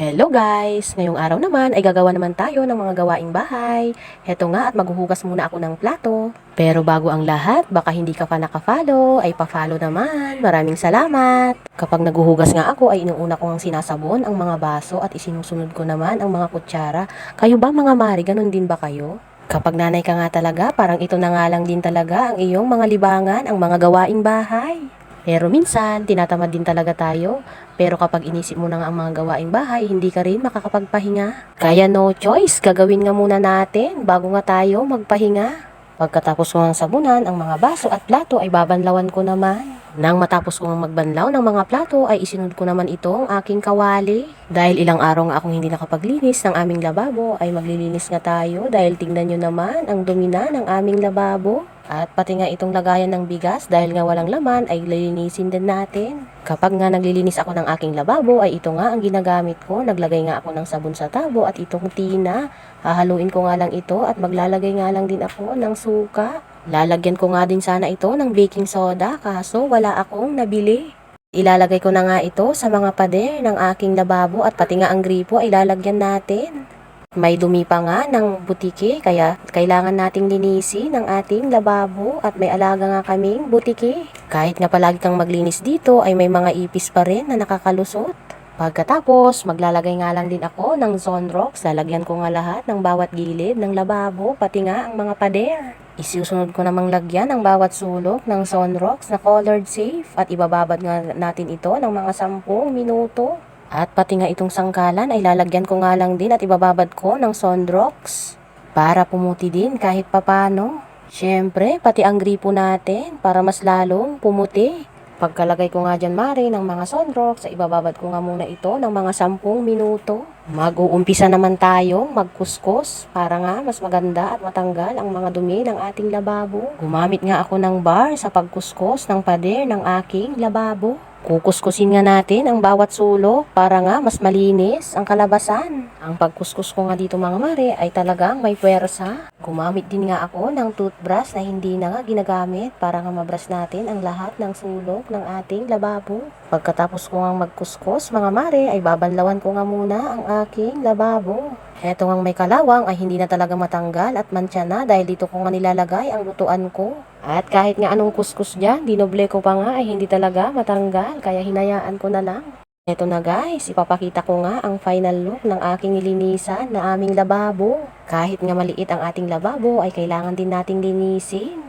Hello guys! Ngayong araw naman ay gagawa naman tayo ng mga gawaing bahay. Heto nga at maghuhugas muna ako ng plato. Pero bago ang lahat, baka hindi ka pa nakafollow, ay pa-follow naman. Maraming salamat! Kapag naghuhugas nga ako ay inuuna ko ang sinasabon ang mga baso at isinusunod ko naman ang mga kutsara. Kayo ba mga mari, ganun din ba kayo? Kapag nanay ka nga talaga, parang ito na nga lang din talaga ang iyong mga libangan, ang mga gawaing bahay. Pero minsan, tinatamad din talaga tayo. Pero kapag inisip mo na nga ang mga gawaing bahay, hindi ka rin makakapagpahinga. Kaya no choice, gagawin nga muna natin bago nga tayo magpahinga. Pagkatapos ko ng sabunan, ang mga baso at plato ay babanlawan ko naman. Nang matapos kong magbanlaw ng mga plato ay isinod ko naman itong aking kawali. Dahil ilang araw nga akong hindi nakapaglinis ng aming lababo ay maglilinis nga tayo dahil tingnan nyo naman ang dumi na ng aming lababo. At pati nga itong lagayan ng bigas dahil nga walang laman ay lilinisin din natin. Kapag nga naglilinis ako ng aking lababo ay ito nga ang ginagamit ko. Naglagay nga ako ng sabon sa tabo at itong tina. Hahaluin ko nga lang ito at maglalagay nga lang din ako ng suka. Lalagyan ko nga din sana ito ng baking soda kaso wala akong nabili. Ilalagay ko na nga ito sa mga pader ng aking lababo at pati nga ang gripo ay lalagyan natin. May dumi pa nga ng butiki kaya kailangan nating linisin ang ating lababo at may alaga nga kaming butiki. Kahit nga palagi kang maglinis dito ay may mga ipis pa rin na nakakalusot. Pagkatapos, maglalagay nga lang din ako ng Zonrox. Lalagyan ko nga lahat ng bawat gilid ng lababo, pati nga ang mga pader. Isusunod ko namang lagyan ang bawat sulok ng Zonrox na colored safe at ibababad nga natin ito ng mga 10 minuto. At pati nga itong sangkalan ay lalagyan ko nga lang din at ibababad ko ng Sondrox para pumuti din kahit papano. Siyempre, pati ang gripo natin para mas lalong pumuti. Pagkalagay ko nga dyan, Mari, ng mga Sondrox, ay ibababad ko nga muna ito ng mga 10 minuto. Mag-uumpisa naman tayo magkuskus para nga mas maganda at matanggal ang mga dumi ng ating lababo. Gumamit nga ako ng bar sa pagkuskus ng pader ng aking lababo. Kukuskusin nga natin ang bawat sulok para nga mas malinis ang kalabasan. Ang pagkuskus ko nga dito mga mare ay talagang may puwersa. Gumamit din nga ako ng toothbrush na hindi na nga ginagamit para nga mabrush natin ang lahat ng sulok ng ating lababo. Pagkatapos ko nga magkuskus mga mare ay babanlawan ko nga muna ang aking lababo. Heto ngang may kalawang ay hindi na talaga matanggal at mantsa na dahil dito ko nga nilalagay ang lutuan ko. At kahit nga anong kuskus dyan, dinoble ko pa nga ay hindi talaga matanggal kaya hinayaan ko na lang. Eto na guys, ipapakita ko nga ang final look ng aking nilinisan na aming lababo. Kahit nga maliit ang ating lababo ay kailangan din nating linisin.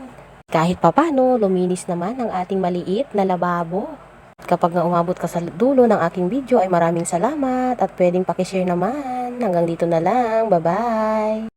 Kahit papano, luminis naman ang ating maliit na lababo. Kapag nga umabot ka sa dulo ng aking video ay maraming salamat at pwedeng pakishare naman. Hanggang dito na lang. Bye-bye!